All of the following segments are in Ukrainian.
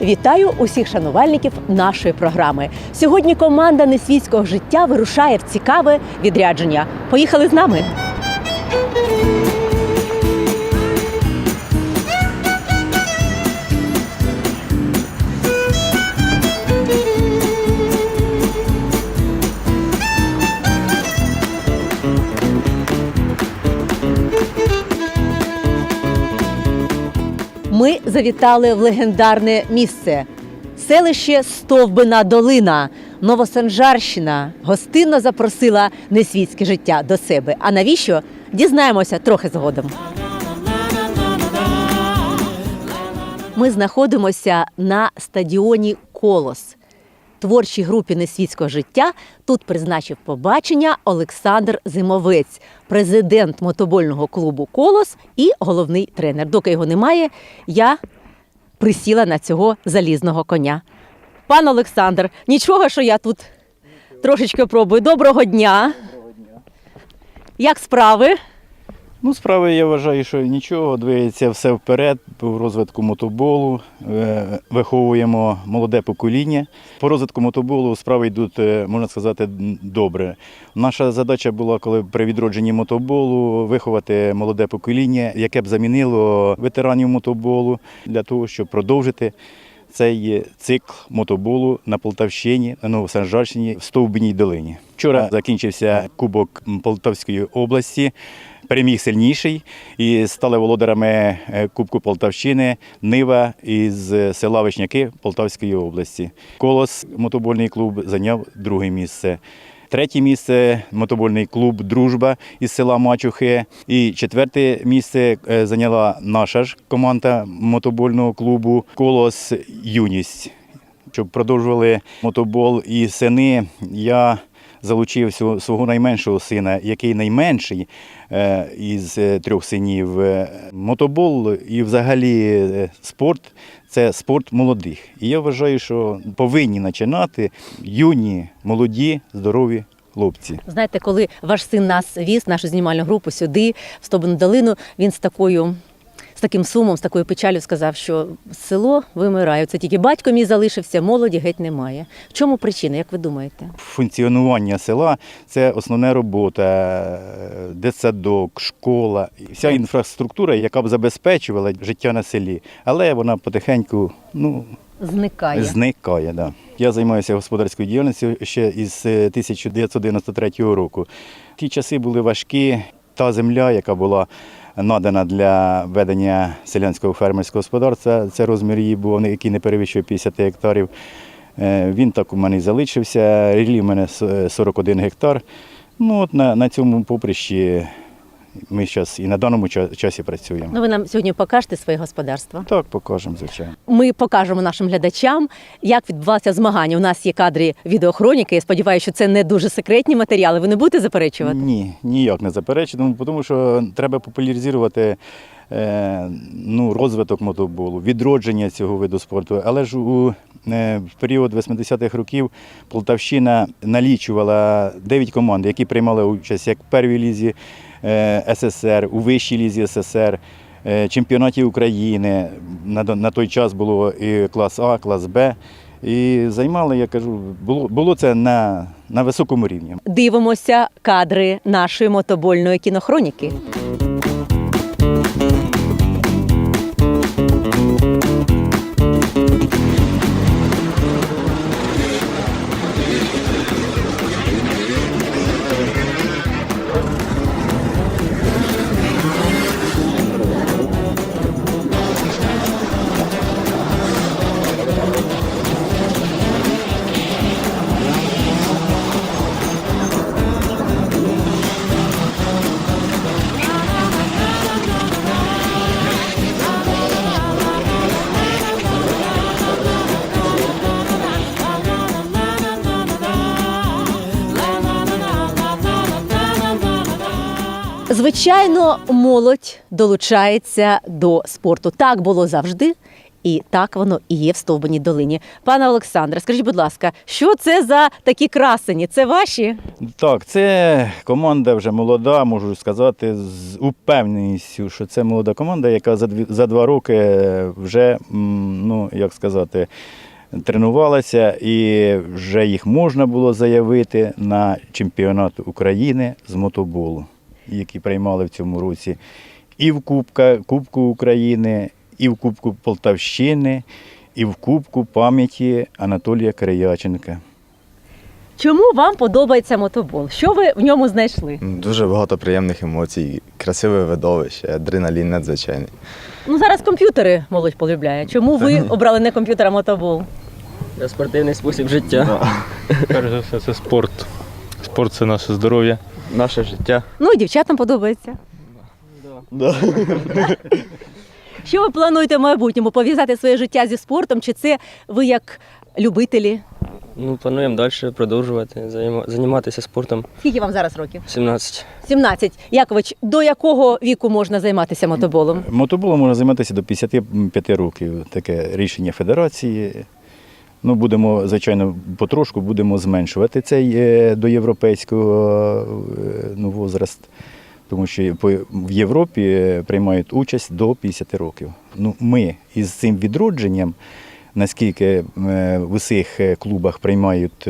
Вітаю усіх шанувальників нашої програми. Сьогодні команда несвітського життя вирушає в цікаве відрядження. Поїхали з нами. Ми завітали в легендарне місце селище Стовбина Долина. Новосанжарщина гостинно запросила несвітське життя до себе. А навіщо? Дізнаємося трохи згодом. Ми знаходимося на стадіоні Колос. Творчій групі несвітського життя тут призначив побачення Олександр Зимовець, президент мотобольного клубу Колос і головний тренер. Доки його немає, я присіла на цього залізного коня. Пан Олександр, нічого, що я тут трошечки пробую. Доброго дня. Як справи? Ну, справи я вважаю, що нічого, двиється все вперед по розвитку мотоболу. Е, Виховуємо молоде покоління. По розвитку мотоболу справи йдуть, е, можна сказати, добре. Наша задача була, коли при відродженні мотоболу, виховати молоде покоління, яке б замінило ветеранів мотоболу для того, щоб продовжити. Цей цикл мотоболу на Полтавщині, на Новосанжарщині, в Стовбиній долині. Вчора закінчився Кубок Полтавської області. Переміг сильніший і стали володарями е, Кубку Полтавщини Нива із села Вишняки Полтавської області. Колос мотобольний клуб зайняв друге місце. Третє місце мотобольний клуб Дружба із села Мачухи. І четверте місце е, зайняла наша ж команда мотобольного клубу Колос Юність. Щоб продовжували мотобол і сини, я залучив свого найменшого сина, який найменший е, із е, трьох синів. Е, Мотобол і взагалі спорт це спорт молодих. І я вважаю, що повинні починати юні, молоді, здорові хлопці. Знаєте, коли ваш син нас віз, нашу знімальну групу сюди, в Стовбину долину, він з такою. З таким сумом, з такою печалю сказав, що село вимирає. Це тільки батько мій залишився, молоді геть немає. В чому причина, як ви думаєте? Функціонування села це основна робота, е, дитсадок, школа, вся інфраструктура, яка б забезпечувала життя на селі. Але вона потихеньку ну, Зникає. зникає. Да. Я займаюся господарською діяльністю ще із е, 1993 року. Ті часи були важкі. Та земля, яка була надана для ведення селянського фермерського господарства, це розмір її був, який не перевищує 50 гектарів. Е, Він так у мене і залишився. Рілі в мене 41 гектар. Ну, от на, на цьому поприщі ми зараз і на даному ча- часі працюємо. Ну, ви нам сьогодні покажете своє господарство. Так, покажемо, звичайно. Ми покажемо нашим глядачам, як відбувалося змагання. У нас є кадри відеохроніки. Я сподіваюся, що це не дуже секретні матеріали. Ви не будете заперечувати? Ні, ніяк не заперечую, тому- що треба популяризувати е, ну, розвиток мотоболу, відродження цього виду спорту. Але ж у е, період 80-х років Полтавщина налічувала 9 команд, які приймали участь як в первій лізі СССР, у вищій лізі СССР. е, Чемпіонаті України на той час було і клас А, клас Б. І займали, я кажу, було, було це на, на високому рівні. Дивимося кадри нашої мотобольної кінохроніки. Звичайно, молодь долучається до спорту. Так було завжди І так воно і є в Стовбаній долині. Пане Олександре, скажіть, будь ласка, що це за такі красені? Це ваші? Так, це команда вже молода, можу сказати, з упевненістю, що це молода команда, яка за дві, за два роки вже, ну як сказати, тренувалася і вже їх можна було заявити на чемпіонат України з мотоболу, який приймали в цьому році. І в Кубка, Кубку України, і в Кубку Полтавщини, і в Кубку пам'яті Анатолія Киряченка. Чому вам подобається мотобол? Що ви в ньому знайшли? Дуже багато приємних емоцій, красиве видовище, адреналін надзвичайний. Ну зараз комп'ютери молодь полюбляє. Чому ви обрали не комп'ютер, а мотобол? Це спортивний спосіб життя. Перш за все, це спорт. Спорт це наше здоров'я. Наше життя. Ну і дівчатам подобається. Що ви плануєте в майбутньому? Пов'язати своє життя зі спортом? Чи це ви як любителі? Ну, плануємо далі продовжувати займа- займатися спортом. Скільки вам зараз років? 17. 17. Якович, до якого віку можна займатися мотоболом? Мотоболом можна займатися до 55 років. Таке рішення федерації. Ну, будемо, звичайно, потрошку будемо зменшувати цей е, до європейського е, ну, возраст. Тому що в Європі е, приймають участь до 50 років. Ну, ми із цим відродженням, наскільки в усіх клубах приймають,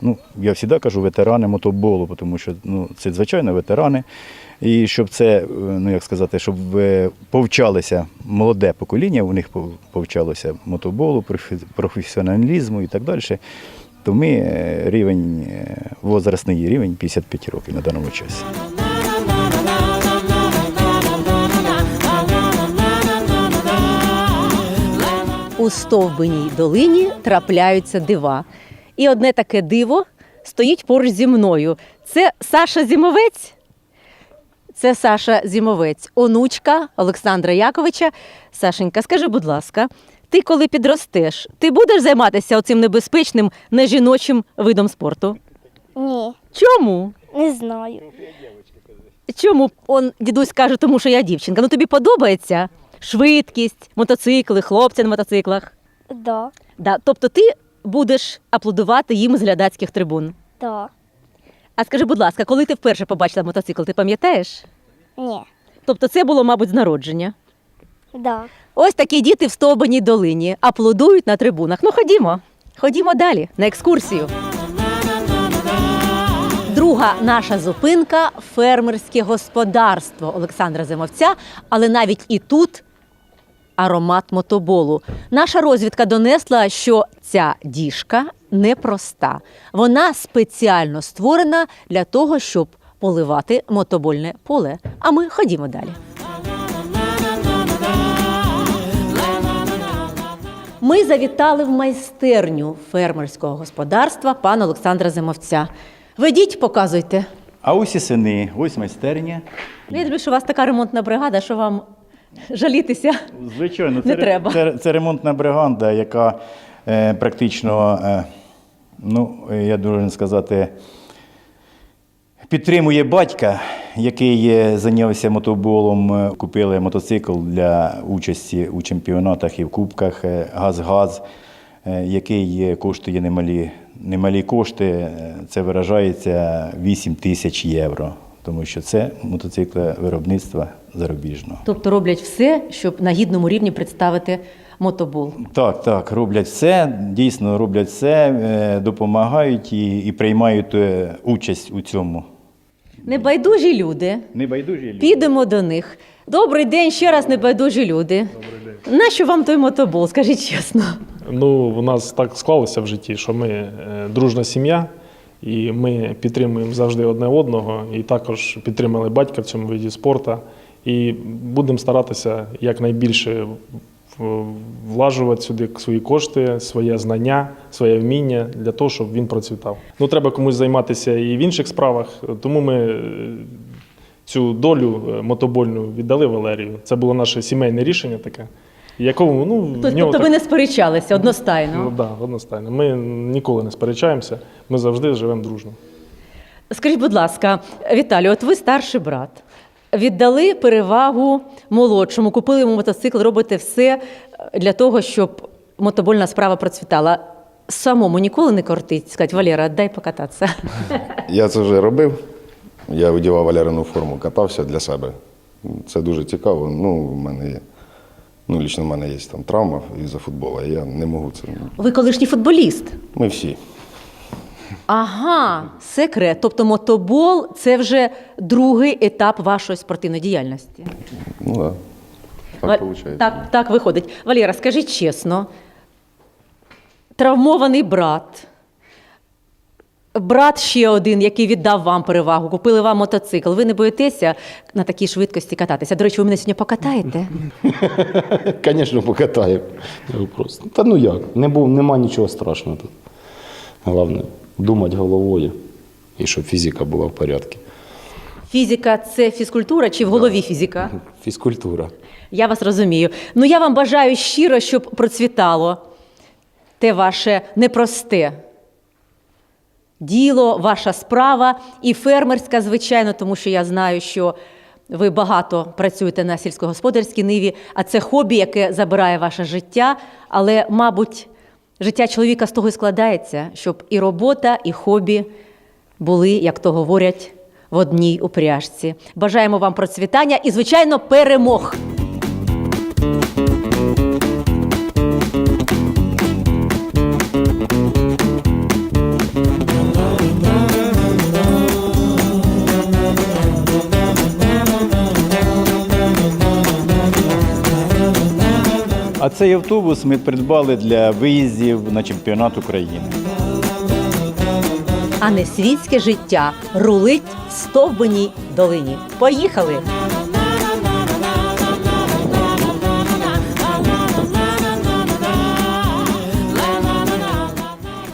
ну, я завжди кажу, ветерани мотоболу, тому що ну, це звичайно ветерани. І щоб це, е, ну як сказати, щоб е, повчалося молоде покоління, у них пов- повчалося мотоболу, професіоналізму і так далі, то ми е, рівень, возрастний рівень 55 років на даному часі. У Стовбиній долині трапляються дива. І одне таке диво стоїть поруч зі мною. Це Саша Зімовець. Це Саша Зімовець, онучка Олександра Яковича. Сашенька, скажи, будь ласка, ти коли підростеш, ти будеш займатися оцим небезпечним нежіночим видом спорту? Ні, Чому? не знаю. Чому он дідусь каже, тому що я дівчинка? Ну тобі подобається швидкість, мотоцикли, хлопці на мотоциклах. Да, Да, тобто ти будеш аплодувати їм з глядацьких трибун. да, А скажи, будь ласка, коли ти вперше побачила мотоцикл, ти пам'ятаєш? Ні, Тобто це було, мабуть, з народження. да. Ось такі діти в Стовбаній долині аплодують на трибунах. Ну ходімо, ходімо далі на екскурсію. Друга наша зупинка фермерське господарство Олександра Зимовця, але навіть і тут аромат мотоболу. Наша розвідка донесла, що ця діжка непроста. Вона спеціально створена для того, щоб поливати мотобольне поле. А ми ходімо далі. Ми завітали в майстерню фермерського господарства пана Олександра Зимовця. Ведіть, показуйте. А ось і сини, ось майстерня. Ну, Я думаю, що у вас така ремонтна бригада, що вам жалітися. Звичайно, це, Не ре- треба. Це, це ремонтна бригада, яка е, практично, е, ну, я должен сказати, підтримує батька, який зайнявся мотоболом. Е, Купили мотоцикл для участі у чемпіонатах і в кубках е, «Газ-Газ», е, який коштує немалі, немалі кошти. Це виражається 8 тисяч євро, тому що це мотоцикл виробництва зарубіжного. Тобто роблять все, щоб на гідному рівні представити мотобол. Так, так, роблять все, дійсно роблять все, допомагають і, і приймають участь у цьому. Небайдужі люди. Небайдужі люди. Підемо до них. Добрий день, ще раз небайдужі люди. Добрий день. Нащо вам той мотобол? Скажіть чесно. Ну, у нас так склалося в житті, що ми е, дружна сім'я, і ми підтримуємо завжди одне одного, і також підтримали батька в цьому виді спорту. І будемо старатися якнайбільше влажувати сюди свої кошти, своє знання, своє вміння для того, щоб він процвітав. Ну, треба комусь займатися і в інших справах, тому ми е, цю долю е, мотобольну віддали Валерію. Це було наше сімейне рішення таке. Якому ну в Тобто нього ви не сперечалися одностайно. Ну так, да, одностайно. Ми ніколи не сперечаємося, ми завжди живемо дружно. Скажіть, будь ласка, Віталій, от ви старший брат. Віддали перевагу молодшому, купили йому мотоцикл, робите все для того, щоб мотобольна справа процвітала. Самому ніколи не кортить сказати, Валера, дай покататися. Я це вже робив. Я одягав Валерину форму, катався для себе. Це дуже цікаво. Ну, в мене є. Ну, лічно в мене є там травма із-за футболу, а я не можу це. Ви колишній футболіст. Ми всі. Ага, секрет. Тобто мотобол це вже другий етап вашої спортивної діяльності. Ну так. Ва- Так виходить. Так, так виходить. Валера, скажіть чесно, травмований брат, брат ще один, який віддав вам перевагу, купили вам мотоцикл. Ви не боїтеся на такій швидкості кататися? До речі, ви мене сьогодні покатаєте? Звісно, покатаю. Просто. Та ну як? Не був, нема нічого страшного тут. Головне думати головою і щоб фізика була в порядку. Фізика це фізкультура чи в голові фізика? Фізкультура. Я вас розумію. Ну я вам бажаю щиро, щоб процвітало те ваше непросте діло, ваша справа і фермерська, звичайно, тому що я знаю, що ви багато працюєте на сільськогосподарській ниві, а це хобі, яке забирає ваше життя. Але, мабуть, життя чоловіка з того і складається, щоб і робота, і хобі були, як то говорять, в одній упряжці. Бажаємо вам процвітання і, звичайно, перемог. Цей автобус ми придбали для виїздів на чемпіонат України. а не світське життя рулить в стовбаній долині. Поїхали!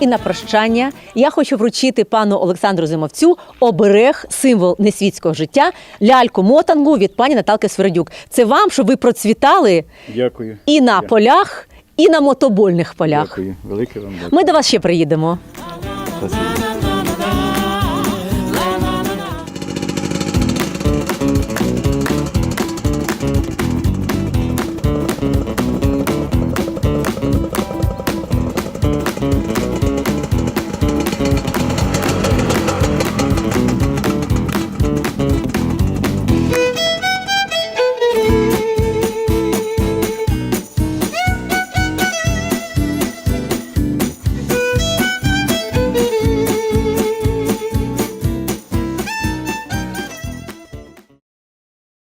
І на прощання я хочу вручити пану Олександру Зимовцю оберег, символ несвітського життя, ляльку мотангу від пані Наталки Свердюк. Це вам, щоб ви процвітали Дякую. і на полях, і на мотобольних полях. Дякую. Велике вам дякую. Ми до вас ще приїдемо. Спасибо.